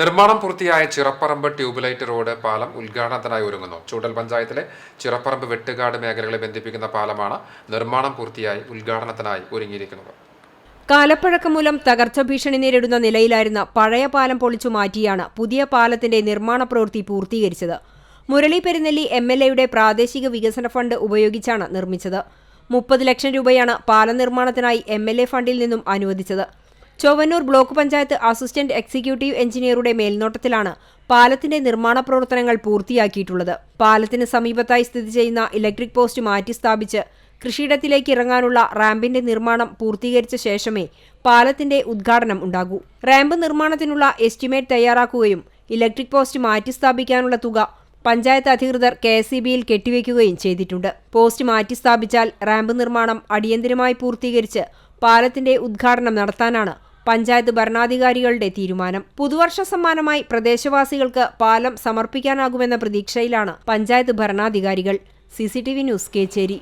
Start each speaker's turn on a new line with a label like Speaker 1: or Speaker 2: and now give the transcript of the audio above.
Speaker 1: നിർമ്മാണം പൂർത്തിയായ Chirapparambu tubelight road പാലം ഉദ്ഘാടനത്തിനായി ഒരുങ്ങുന്നു. ചൂടൽ പഞ്ചായത്തിലെ ചിറപ്പറമ്പ് വെട്ടുകാട് മേഖലകളെ ബന്ധിപ്പിക്കുന്ന പാലമാണ് നിർമ്മാണം പൂർത്തിയായി ഉദ്ഘാടനത്തിനായി ഒരുങ്ങിയിരിക്കുന്നത്.
Speaker 2: കാലപ്പഴക്കം മൂലം തകർച്ച ഭീഷണി നേരിടുന്ന നിലയിലായിരുന്ന പഴയ പാലം പൊളിച്ചു മാറ്റിയാണ് പുതിയ പാലത്തിന്റെ നിർമ്മാണ പ്രവൃത്തി പൂർത്തീകരിച്ചത്. മുരളി പെരുന്നെല്ലി എം എൽ എയുടെ പ്രാദേശിക വികസന ഫണ്ട് ഉപയോഗിച്ചാണ് നിർമ്മിച്ചത്. മുപ്പത് ലക്ഷം രൂപയാണ് പാലം നിർമ്മാണത്തിനായി എം എൽ എ ഫണ്ടിൽ നിന്നും അനുവദിച്ചത്. Chowwannur block panchayat assistant executive എഞ്ചിനീയറുടെ മേൽനോട്ടത്തിലാണ് പാലത്തിന്റെ നിർമ്മാണ പ്രവർത്തനങ്ങൾ പൂർത്തിയാക്കിയിട്ടുള്ളത്. പാലത്തിന് സമീപത്തായി സ്ഥിതി ചെയ്യുന്ന ഇലക്ട്രിക് പോസ്റ്റ് മാറ്റിസ്ഥാപിച്ച് കൃഷിയിടത്തിലേക്ക് ഇറങ്ങാനുള്ള റാമ്പിന്റെ നിർമ്മാണം പൂർത്തീകരിച്ച ശേഷമേ പാലത്തിന്റെ ഉദ്ഘാടനം ഉണ്ടാകൂ. റാമ്പ് നിർമ്മാണത്തിനുള്ള എസ്റ്റിമേറ്റ് തയ്യാറാക്കുകയും ഇലക്ട്രിക് പോസ്റ്റ് മാറ്റിസ്ഥാപിക്കാനുള്ള തുക പഞ്ചായത്ത് അധികൃതർ കെ എസ് സി ബിയിൽ കെട്ടിവെക്കുകയും ചെയ്തിട്ടുണ്ട്. പോസ്റ്റ് മാറ്റിസ്ഥാപിച്ചാൽ റാമ്പ് നിർമ്മാണം അടിയന്തരമായി പൂർത്തീകരിച്ച് പാലത്തിന്റെ ഉദ്ഘാടനം നടത്താനാണ് പഞ്ചായത്ത് ഭരണാധികാരികളുടെ തീരുമാനം. പുതുവർഷ സമ്മാനമായി പ്രദേശവാസികൾക്ക് പാലം സമർപ്പിക്കാനാകുമെന്ന പ്രതീക്ഷയിലാണ് പഞ്ചായത്ത് ഭരണാധികാരികൾ. C news Kechery.